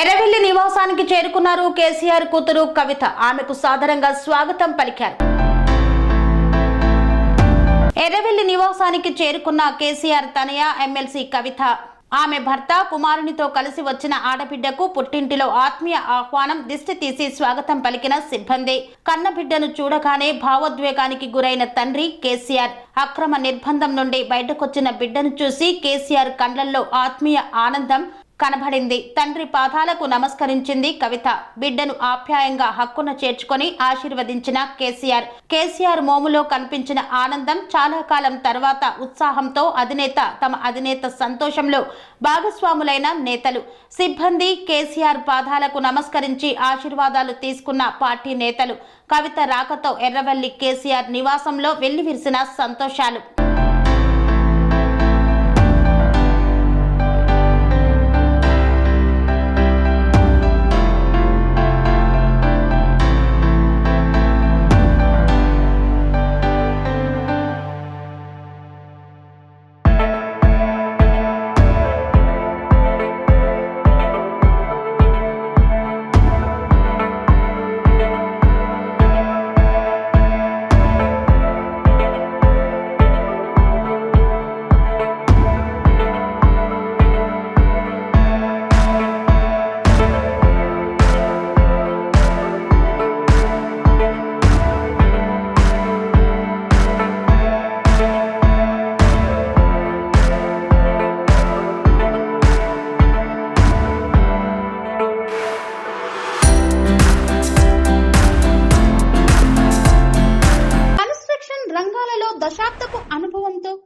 ఎర్రవెల్లి నివాసానికి చేరుకున్నారు కేసీఆర్ కూతురు కవిత. ఆమెకు సాధారణంగా స్వాగతం పలికారు. ఎర్రవెల్లి నివాసానికి చేరుకున్న కేసీఆర్ తనయ ఎమ్మెల్సీ కవిత. ఆమె భర్త కుమారునితో కలిసి వచ్చిన ఆడబిడ్డకు పుట్టింటిలో ఆత్మీయ ఆహ్వానం దిష్టి తీసి స్వాగతం పలికిన సిబ్బంది. కన్నబిడ్డను చూడగానే భావోద్వేగానికి గురైన తండ్రి కేసీఆర్. అక్రమ నిర్బంధం నుండి బయటకొచ్చిన బిడ్డను చూసి కేసీఆర్ కండ్లల్లో ఆత్మీయ ఆనందం కనబడింది. తండ్రి పాదాలకు నమస్కరించింది కవిత. బిడ్డను ఆప్యాయంగా హక్కున చేర్చుకొని ఆశీర్వదించిన కేసీఆర్. కేసీఆర్ మోములో కనిపించిన ఆనందం చాలా కాలం తర్వాత ఉత్సాహంతో అధినేత తమ అధినేత సంతోషంలో భాగస్వాములైన నేతలు. సిబ్బంది కేసీఆర్ పాదాలకు నమస్కరించి ఆశీర్వాదాలు తీసుకున్న పార్టీ నేతలు. కవిత రాకతో ఎర్రవల్లి కేసీఆర్ నివాసంలో వెల్లివిరిసిన సంతోషాలు.